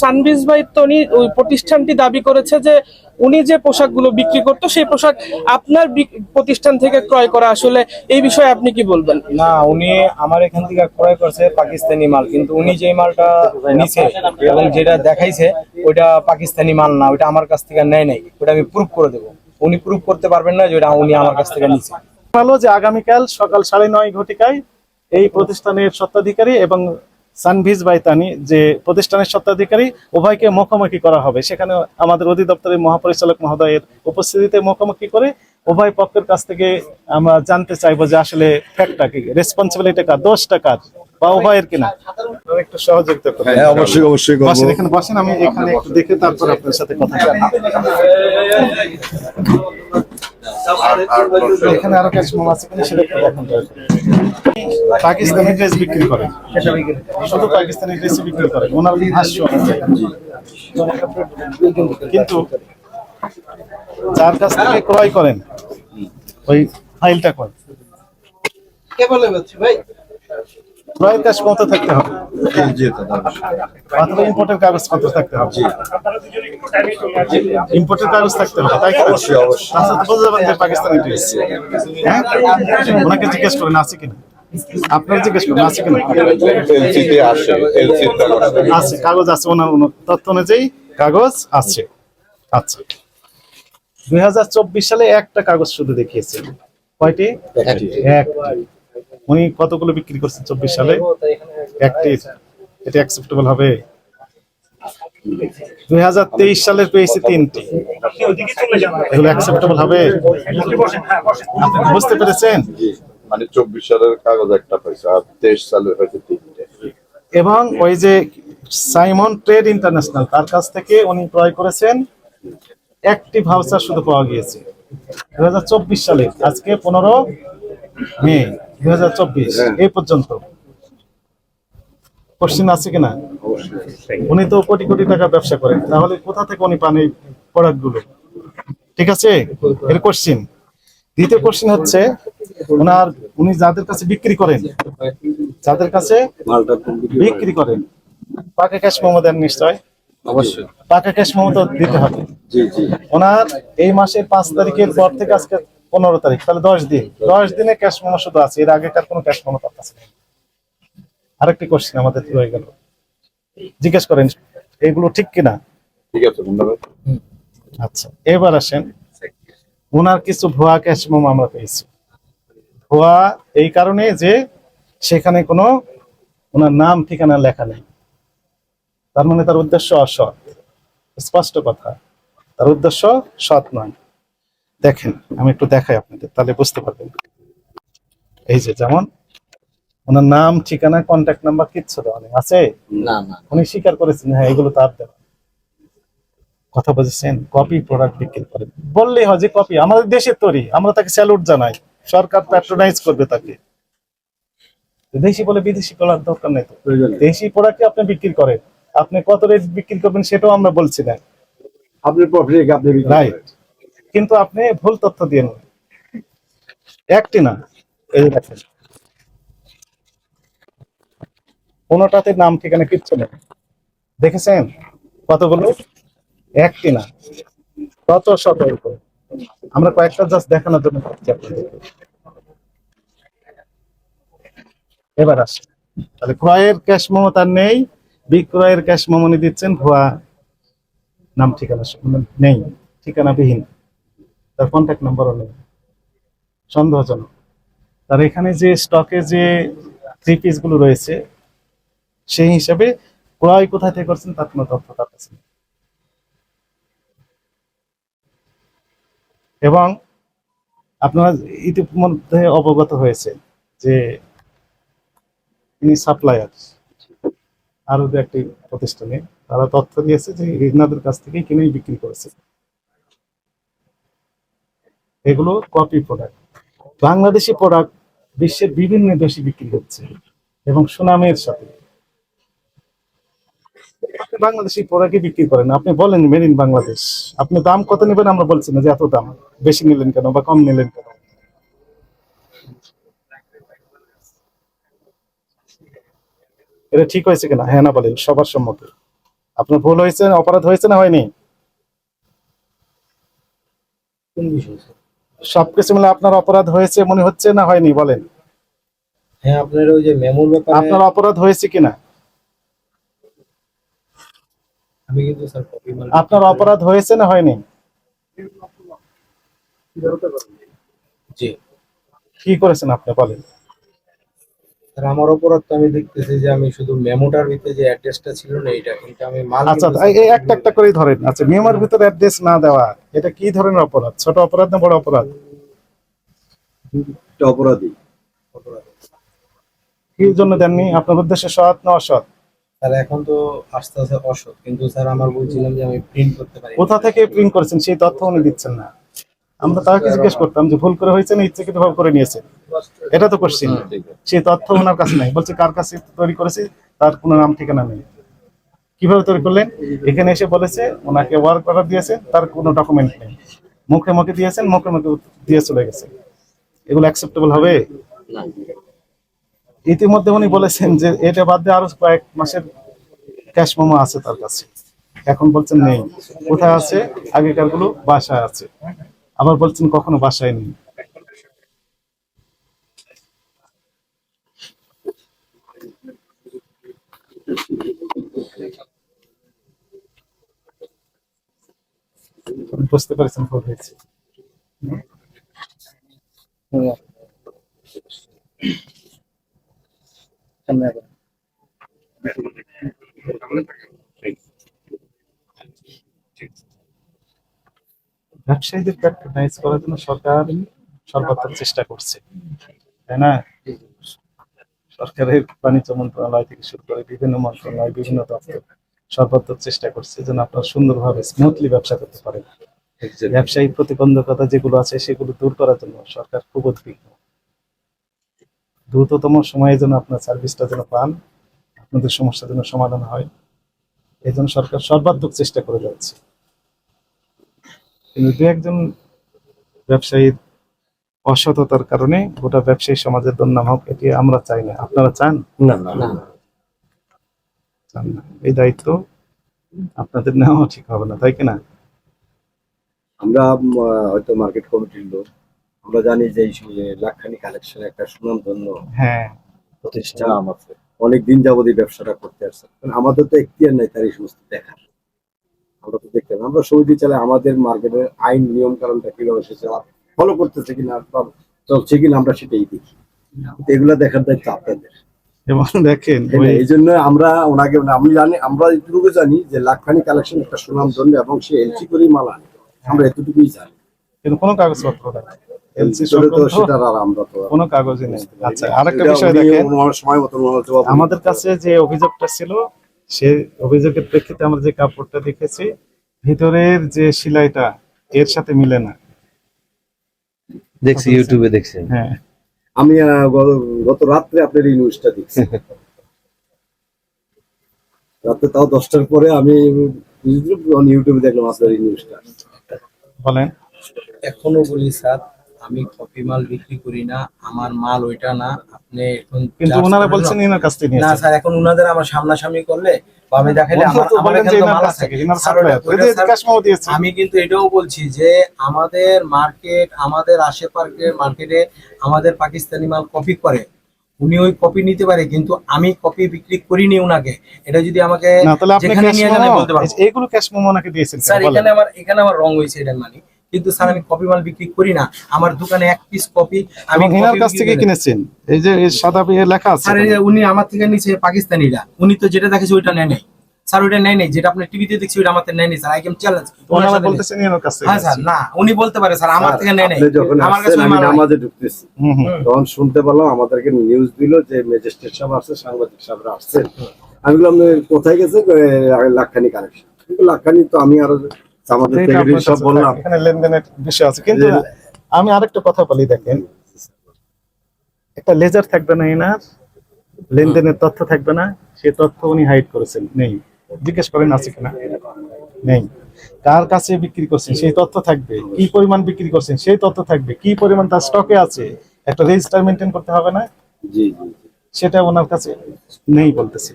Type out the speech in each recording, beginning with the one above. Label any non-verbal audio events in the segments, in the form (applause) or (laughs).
সানবিজ ভাই তনি ওই প্রতিষ্ঠানটি দাবি করেছে যে উনি যে পোশাকগুলো বিক্রি করতো সেই পোশাক আপনার প্রতিষ্ঠান থেকে ক্রয় করা। আসলে এই বিষয়ে আপনি কি বলবেন? না উনি আমার এখান থেকে ক্রয় করছে পাকিস্তানি মাল কিন্তু উনি যে মালটা নিছে এবং যেটা দেখাইছে ওইটা পাকিস্তানি মাল না ওইটা আমার কাছ থেকে নেয় নাই। ওটা আমি প্রুফ করে দেবো। উনি প্রুফ করতে পারবেন না যে ওটা উনি আমার কাছ থেকে নিছে। জানালো যে আগামীকাল সকাল সাড়ে নয় ঘটিকায় এই প্রতিষ্ঠানের স্বত্বাধিকারী এবং সানভিজ বাইতানি, যে প্রতিষ্ঠানের স্বত্বাধিকারী, উভয়কে মুখোমুখি করা হবে। সেখানে আমাদের অধিদপ্তরের মহাপরিচালক মহোদয়ের উপস্থিতিতে মুখোমুখি করে উভয় পক্ষের কাছ থেকে আমরা জানতে চাইব যে আসলে ফ্যাক্টটা কি? রেসপন্সিবিলিটি কার? দোষটা কার? বা উভয়ের কিনা? একটু সহযোগিতা করবেন হ্যাঁ অবশ্যই অবশ্যই করব। বসেন এখানে বসেন আমি এখানে একটু দেখে তারপর আপনার সাথে কথা বলব। এখানে আরও কিছু মাল আছে কিনা সেটা একটু দেখান। পাকিস্তানি ড্রেস বিক্রি করে। শুধু পাকিস্তানি ড্রেস বিক্রি করে। ওনার ভাষ্য। কিন্তু যার কাছ থেকে ক্রয় করেন ওই ফাইলটা করেন। ক্রয়ের কাজ কত থাকতে হবে। অথবা ইম্পোর্টের কাগজপত্র থাকতে হবে। ইম্পোর্টের কাগজ থাকতে হবে তাই কি অবশ্যই, অবশ্যই। তাছাড়া তো বুঝতে যে পাকিস্তানি ড্রেস হ্যাঁ? ওনাকে জিজ্ঞেস করেন আছে কিনা? আপনারা জিজ্ঞেস করেন আছে কিনা? এলসিতে আসে এলসিতে আছে কাগজ আছে ওনার ওনার তথ্য অনুযায়ী কাগজ আছে। আচ্ছা। দুই চব্বিশ সালে একটা কাগজ শুধু দেখিয়েছেন কয়টি? উনি কতগুলো বিক্রি করছেন চব্বিশ সালে? একটি। এটা অ্যাকসেপ্টেবল হবে? দুই হাজার তেইশ সালের পেয়েছে তিনটি। এগুলো অ্যাকসেপ্টেবল হবে? বুঝতে পেরেছেন? মানে চব্বিশ সালের কাগজ একটা পয়সা আর তেইশ সালের হয়তো তিনটে। এবং ওই যে সাইমন ট্রেড ইন্টারন্যাশনাল তার কাছ থেকে উনি ক্রয় করেছেন একটি ভাউচার শুধু পাওয়া গিয়েছে। দু হাজার চব্বিশ সালে আজকে পনেরো মে দু চব্বিশ এই পর্যন্ত। কোশ্চিন আছে কিনা? উনি তো কোটি কোটি টাকা ব্যবসা করেন। তাহলে কোথা থেকে উনি পান এই প্রোডাক্টগুলো ঠিক আছে? এর কোশ্চিন দ্বিতীয় কোশ্চিন হচ্ছে ওনার উনি যাদের কাছে বিক্রি করেন যাদের কাছে বিক্রি করেন। পাকা ক্যাশ মোমো দেন নিশ্চয়? অবশ্যই। পাকা ক্যাশ মোমো তো দিতে হবে। জি জি। ওনার এই মাসের পাঁচ তারিখের পর থেকে আজকে পনেরো তারিখ তাহলে দশ দিন। দশ দিনে ক্যাশ মোমো শুধু আছে এর আগেকার কোনো ক্যাশ মোমো তার কাছে আরেকটি কোশ্চেন আমাদের রয়ে গেল। জিজ্ঞেস করেন এগুলো ঠিক কিনা? ঠিক আছে মুন্না আচ্ছা এবার আসেন। ওনার কিছু ভুয়া ক্যাশ মোমো আমরা পেয়েছি। ভুয়া এই কারণে যে সেখানে কোনো ওনার নাম ঠিকানা লেখা নেই। তার মানে তার উদ্দেশ্য অসৎ স্পষ্ট কথা। তার উদ্দেশ্য সৎ নয়। দেখেন আমি একটু দেখাই আপনাদের তাহলে বুঝতে পারবেন। এই যে যেমন ওনার নাম ঠিকানা কন্ট্যাক্ট নাম্বার কিচ্ছু দেওয়া নেই। আছে? না না উনি স্বীকার করেছেন হ্যাঁ এগুলো তার দেওয়া কথা বুঝেছেন? কপি প্রোডাক্ট বিক্রি করে। বললেই হয় যে কপি আমাদের দেশের তৈরি। আমরা তাকে স্যালুট জানাই। সরকার প্যাট্রোনাইজ করবে তাকে। দেশি বলে বিদেশি করার দরকার নেই তো। দেশি প্রোডাক্ট আপনি বিক্রি করেন। আপনি কত রেট বিক্রি করবেন সেটাও আমরা বলছি না। আপনি প্রফিট আপনি রাইট কিন্তু আপনি ভুল তথ্য দিয়ে নেন। একটি না এই দেখেন। কোনোটাতে নাম ঠিকানা কিচ্ছু নেই। দেখেছেন কতগুলো? একটি না। কত সতর্ক? আমরা কয়েকটা জাস্ট দেখানোর জন্য এবার আসে। তাহলে ক্রয়ের ক্যাশ মোমো তার নেই। বিক্রয়ের ক্যাশ মোমনি দিচ্ছেন, ভুয়া নাম, ঠিকানা সহ- নেই, ঠিকানাবিহীন। তার কন্ট্যাক্ট নাম্বারও নেই। সন্দেহজনক। তার এখানে যে স্টকে যে থ্রি পিসগুলো রয়েছে, সেই হিসাবে ক্রয় কোথা থেকে করছেন, তার কোনো তথ্য তার কাছে এবং আপনারা ইতিমধ্যে অবগত হয়েছে যে তিনি সাপ্লায়ার আরও দু একটি প্রতিষ্ঠানে, তারা তথ্য দিয়েছে যে এনাদের কাছ থেকেই কিনেই বিক্রি করেছে। এগুলো কপি প্রোডাক্ট বাংলাদেশি প্রোডাক্ট বিশ্বের বিভিন্ন দেশে বিক্রি হচ্ছে এবং সুনামের সাথে। বাংলাদেশি প্রোডাক্টই বিক্রি করেন, আপনি বলেন মেড ইন বাংলাদেশ। আপনি দাম কত নেবেন আমরা বলছি না যে এত দাম, বেশি নিলেন কেন বা কম নিলেন কেন? এটা ঠিক হয়েছে কিনা? হ্যাঁ না বলেন সবার সম্মুখে। আপনার ভুল হয়েছে অপরাধ হয়েছে না হয়নি? সবকিছু মিলে আপনার অপরাধ হয়েছে মনে হচ্ছে না হয়নি? বলেন। হ্যাঁ আপনার ওই যে মেমোর ব্যাপারে আপনার অপরাধ হয়েছে কিনা? আমি কিন্তু স্যার কপি মাল আপনার অপরাধ হয়েছে না হয়নি? জি। কি করেছেন আপনি? বলেন। স্যার আমার অপরাধ তো আমি দেখতেছি যে আমি শুধু মেমোটার ভিতরে যে অ্যাড্রেসটা ছিল না এটা কিন্তু আমি মাল আচ্ছা এই- এই একটা একটা করেই ধরেন। আচ্ছা মেমার ভিতরে অ্যাড্রেস না দেওয়া এটা কি ধরনের অপরাধ? ছোট অপরাধ না বড় অপরাধ? একটা অপরাধী। অপরাধ। কি জন্য দেননি? আপনার উদ্দেশ্যে সৎ না অসৎ? স্যার এখন তো আস্তে আস্তে অসৎ কিন্তু স্যার আমার বলছিলাম যে আমি প্রিন্ট করতে পারি। কোথা থেকে প্রিন্ট করেছেন? সেই তথ্য উনি দিচ্ছেন না। আমরা তাকে জিজ্ঞেস করতাম যে ভুল করে হয়েছে না ইচ্ছাকৃত ভাবে করে নিয়েছে। এটা তো কোশ্চিন সেই তথ্য ওনার কাছে নাই। বলছে কার কাছে তৈরি করেছি? তার কোনো নাম ঠিকানা নেই। কীভাবে তৈরি করলেন? এখানে এসে বলেছে ওনাকে ওয়ার্ক অর্ডার দিয়েছে তার কোনো ডকুমেন্ট নেই। মুখে মুখে দিয়েছেন মুখে মুখে দিয়ে চলে গেছে। এগুলো অ্যাকসেপ্টেবল হবে? ইতিমধ্যে উনি বলেছেন যে এটা বাদ দিয়ে আরও কয়েক মাসের ক্যাশ মোমো আছে তার কাছে। এখন বলছেন নেই। কোথায় আছে? আগেকারগুলো বাসায় আছে। আবার বলছেন কখনো বাসায় নেই। বুঝতে পারছেন ভুল হয়েছে। ব্যবসায়ীদের প্যাট্রোনাইজ করার জন্য সরকার সর্বাত্মক চেষ্টা করছে। তাই না? সরকারের বাণিজ্য মন্ত্রণালয় থেকে শুরু করে বিভিন্ন মন্ত্রণালয় বিভিন্ন দপ্তর সর্বাত্মক চেষ্টা করছে যেন আপনারা সুন্দরভাবে স্মুথলি ব্যবসা করতে পারেন। ব্যবসায়ী প্রতিবন্ধকতা যেগুলো আছে সেগুলো দূর করার জন্য সরকার খুব উদ্বিগ্ন। দ্রুততম সময়ে যেন আপনার সার্ভিসটা যেন পান আপনাদের সমস্যা যেন সমাধান হয় এই জন্য সরকার সর্বাত্মক চেষ্টা করে যাচ্ছে। কিন্তু দু একজন ব্যবসায়ীর অসততার কারণে গোটা ব্যবসায়ী সমাজের দুর্নাম হোক এটি আমরা চাই না। আপনারা চান? না না। চান না। এই দায়িত্ব আপনাদের নেওয়া ঠিক হবে না তাই কিনা আমরা হয়তো মার্কেট কমিটির লোক আমরা জানি যে এই সময় লাখখানি কালেকশন একটা সুনামধন্য হ্যাঁ। প্রতিষ্ঠান আছে। অনেক দিন যাবত এই ব্যবসাটা করতে আসছে। আমাদের তো এখতিয়ার নাই তার এই সমস্ত দেখার। আমরা তো দেখতে পাই। আমরা সমিতি চালে আমাদের মার্কেটের আইন নিয়ম কারণটা কীভাবে সে ফলো করতেছে কিনা চলছে কিনা আমরা সেটাই দেখি। এগুলা দেখার দায়িত্ব আপনাদের। এবং দেখেন এই জন্য আমরা ওনাকে আমি জানি আমরা এটুকু জানি যে লাখখানি কালেকশন একটা সুনাম ধন্য এবং সে এলসি করেই মাল আনে। আমরা এতটুকুই জানি। কিন্তু কোনো কাগজপত্র নেই। কোনো কাগজই নেই। আচ্ছা আরেকটা বিষয় দেখেন। আমাদের কাছে যে অভিযোগটা ছিল সে অভিযোগের প্রেক্ষিতে আমরা যে কাপড়টা দেখেছি ভিতরের যে সেলাইটা এর সাথে মিলে না। দেখছি ইউটিউবে দেখছি হ্যাঁ। আমি আহ, গত রাত্রে আপনার এই নিউজটা দেখছি। (laughs) রাত্রে তাও দশটার পরে আমি ইউটিউবে দেখলাম আপনার এই নিউজটা বলেন। এখনও বলি স্যার আমি কপি মাল বিক্রি করি না আমার মাল ওইটা না আপনি এখন কিন্তু ওনারা বলছেন না। ইনার কাছ থেকে না স্যার এখন উনাদের আমার সামনাসামনি করলে বা আমি দেখাইলে আমার মাল আছে। আমি কিন্তু এটাও বলছি যে আমাদের মার্কেট আমাদের আশেপাশে মার্কেটে আমাদের পাকিস্তানি মাল কপি করে। উনি ওই কপি নিতে পারে কিন্তু আমি কপি বিক্রি করিনি উনাকে। এটা যদি আমাকে যেখানে নিয়ে যান বলতে পারব। এইগুলো ক্যাশ মোমো ওনাকে দিয়েছেন স্যার এখানে আমার এখানে আমার রং হয়েছে এটা মানি। কিন্তু স্যার আমি কপি মাল বিক্রি করি না। আমার দোকানে এক পিস কপি আমি copy কাছ থেকে কিনেছেন। এই যে সাদা লেখা আছে স্যার উনি আমার থেকে নিচে পাকিস্তানিরা। উনি তো যেটা দেখেছে ওইটা নেয় নাই। স্যার ওইটা নেয় নাই। যেটা আপনি টিভিতে দেখছি ওইটা আমার থেকে নেয় নাই স্যার। আই ক্যান চ্যালেঞ্জ ওনারা বলতেছেন এনার কাছ থেকে হ্যাঁ স্যার না উনি বলতে পারে স্যার আমার থেকে নেয় নাই। আমার কাছে আমি নামাজে ঢুকতেছি। তখন শুনতে পেলাম আমাদেরকে নিউজ দিল যে ম্যাজিস্ট্রেট সাহেব আসছে সাংবাদিক সাহেবরা আসছেন আমি বললাম কোথায় গেছে? "এ, লাখখানি কালেকশন লাখখানি তো আমি আরও আমাদের এটা সেক্রেটারি আপনার সব বললাম। এখানে লেনদেনের বিষয় আছে। কিন্তু আমি আরেকটা কথা বলি দেখেন। একটা লেজার থাকবে না এনার লেনদেনের তথ্য থাকবে না সে তথ্য উনি হাইড করেছেন নেই। জিজ্ঞেস করেন আছে কিনা? নেই। কার কাছে বিক্রি করছেন? সেই তথ্য থাকবে। কি পরিমাণ বিক্রি করছেন? সেই তথ্য থাকবে। কি পরিমাণ তার স্টকে আছে? একটা রেজিস্টার মেনটেন করতে হবে না? জি জি। সেটা ওনার কাছে নেই বলতেছে।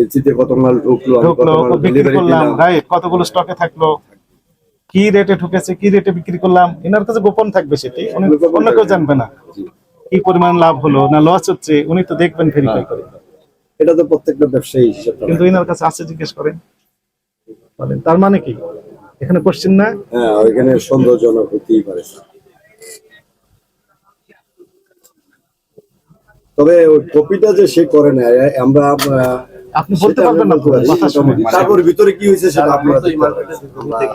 এলসিতে কত মাল ঢুকলো ঢুকলো বিক্রি করলাম রাইট কতগুলো স্টকে থাকল কি রেটে ঢুকেছে কি রেটে বিক্রি করলাম এনার কাছে গোপন থাকবে সেটি অন্য কেউ জানবে না। কি পরিমাণ লাভ হলো না লস হচ্ছে উনি তো দেখবেন ভেরিফাই করে। এটা তো প্রত্যেকটা ব্যবসায়ী হিসেব। কিন্তু এনার কাছে আছে জিজ্ঞেস করেন। তার মানে কি? এখানে কোশ্চেন না? হ্যাঁ ওইখানে সন্দেহজনক হতেই পারে তবে ওই কপিটা যে সে করে না আমরা আপনি বলতে পারবেন না শুনে। তারপর ভিতরে কি হয়েছে সেটা আপনারা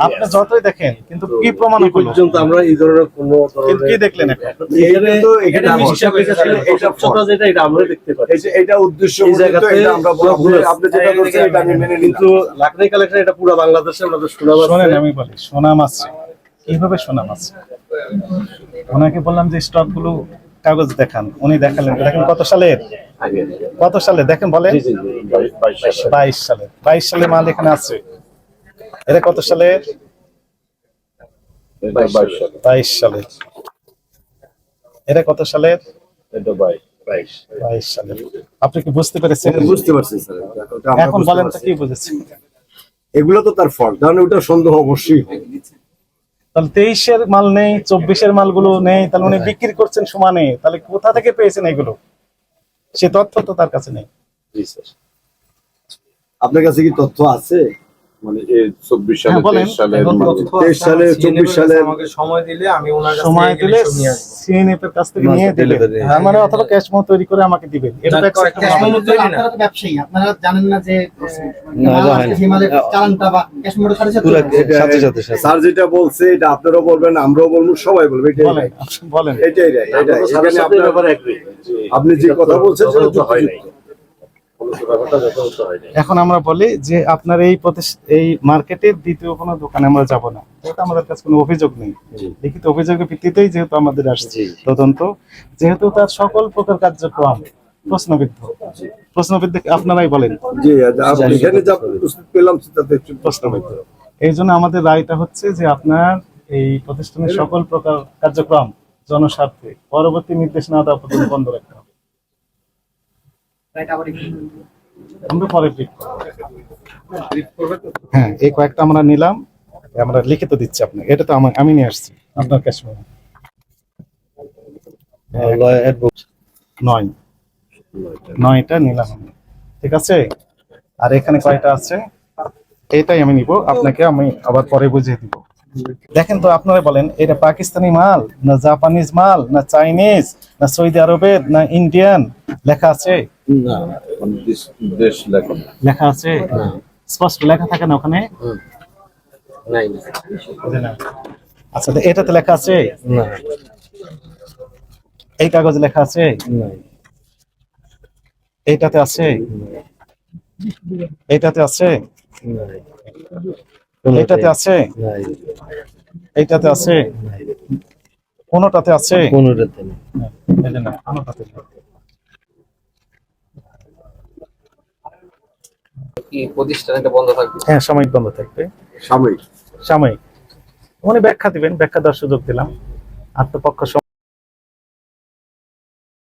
আপনি যতই দেখেন কিন্তু কি প্রমাণ পর্যন্ত আমরা এই ধরনের কোনো কিন্তু কি দেখলেন এখানে? তো এখানে এটা হিসাব নিকাশ করে এটা ফটো যেটা এটা আমরা দেখতে পারি এই যে এটা উদ্দেশ্য এই জায়গাতে এটা আমরা আপনি যেটা করছেন এটা আমি মেনে কিন্তু নিলাম লাকড়ি কালেকশন এটা পুরো বাংলাদেশে আমাদের সুনাম আছে। শোনেন আমি বলি সোনাম আছে। কীভাবে সোনাম আছে? ওনাকে বললাম যে স্টকগুলো কাগজ দেখান। উনি দেখালেন। দেখেন কত সালের? কত সালে? দেখেন জি বাইশ সালে। বাইশ সালে। মাল এখানে আছে। এটা কত সালে? বাইশ সালে। এটা কত সালের বাইশ সালে। আপনি কি বুঝতে পেরেছেন? বুঝতে পারছি এখন বলেন তো কি বুঝেছেন? এগুলো তো তার ফল কারণ ওটা সন্দেহ অবশ্যই হবে তাহলে তেইশের মাল নেই চব্বিশের মালগুলো নেই তাহলে উনি বিক্রি করছেন সমানে তাহলে কোথা থেকে পেয়েছেন এগুলো? সে তথ্য তো তার কাছে নেই। জি স্যার। আপনার কাছে কি তথ্য আছে? মানে চব্বিশ সালে হ্যাঁ, তেইশ সালের এখন মাল। তথ্য তেইশ সালে, চব্বিশ সালে- আমাকে সময় দিলে আমি ওনার সময় দিলে এগুলো নিয়ে আসব। সিএনএফ এর কাছ থেকে নিয়ে দিবেন তার মানে অথবা ক্যাশ মো তৈরি করে আমাকে দিবেন এটা তো তৈরি না। আপনারা তো ব্যবসায়ী আপনারা জানেন না যে না, জানেন। চালানটা বা ক্যাশ মোড়ের সাথে সাথে সাথে সাথে সাথে। স্যার যেটা বলছে এটা আপনারাও বলবেন আমরাও বলব সবাই বলবে এটাই বলেন। আপনি এটাই এটাই। তো যে কথা বলছেন সেটা তদন্ত হয় নাই। এখন আমরা বলি যে আপনার এই এই মার্কেটের দ্বিতীয় কোনো দোকানে আমরা যাব না। আমাদের কাছে কোনো অভিযোগ নেই। লিখিত অভিযোগের ভিত্তিতেই যেহেতু আমাদের আসছে তদন্ত যেহেতু তার সকল প্রকার কার্যক্রম প্রশ্নবিদ্ধ। প্রশ্নবিদ্ধ আপনারাই বলেন? একটু প্রশ্নবিদ্ধ। এই জন্য আমাদের রায়টা হচ্ছে যে আপনার এই প্রতিষ্ঠানের সকল প্রকার কার্যক্রম জনস্বার্থে পরবর্তী নির্দেশনা দেওয়া পর্যন্ত বন্ধ রাখতে রাইট আবার আমরা পরে brief হ্যাঁ এই কয়েকটা আমরা নিলাম আমরা লিখিত দিচ্ছি আপনাকে। এটা তো আমার আমি নিয়ে আসছি। আপনার ক্যাশ নয়। নয়টা নিলাম ঠিক আছে? আর এখানে কয়টা আছে? এটাই আমি নিব। আপনাকে আমি আবার পরে বুঝিয়ে দিব। দেখেন তো আপনারা বলেন এটা পাকিস্তানি মাল না জাপানিজ মাল না চাইনিজ না সৌদি আরবের না ইন্ডিয়ান? লেখা আছে? লেখা আছে? স্পষ্ট লেখা থাকে না ওখানে? আচ্ছা এটাতে লেখা আছে? এই কাগজে লেখা আছে? এইটাতে আছে? এইটাতে আছে? নাই এইটাতে আছে? এইটাতে আছে? কোনোটাতে আছে? কোনোটাতে না। কি প্রতিষ্ঠান এটা বন্ধ থাকবে? হ্যাঁ সাময়িক বন্ধ থাকবে। সাময়িক। সাময়িক। উনি ব্যাখ্যা দিবেন ব্যাখ্যা দেওয়ার সুযোগ দিলাম। আত্মপক্ষ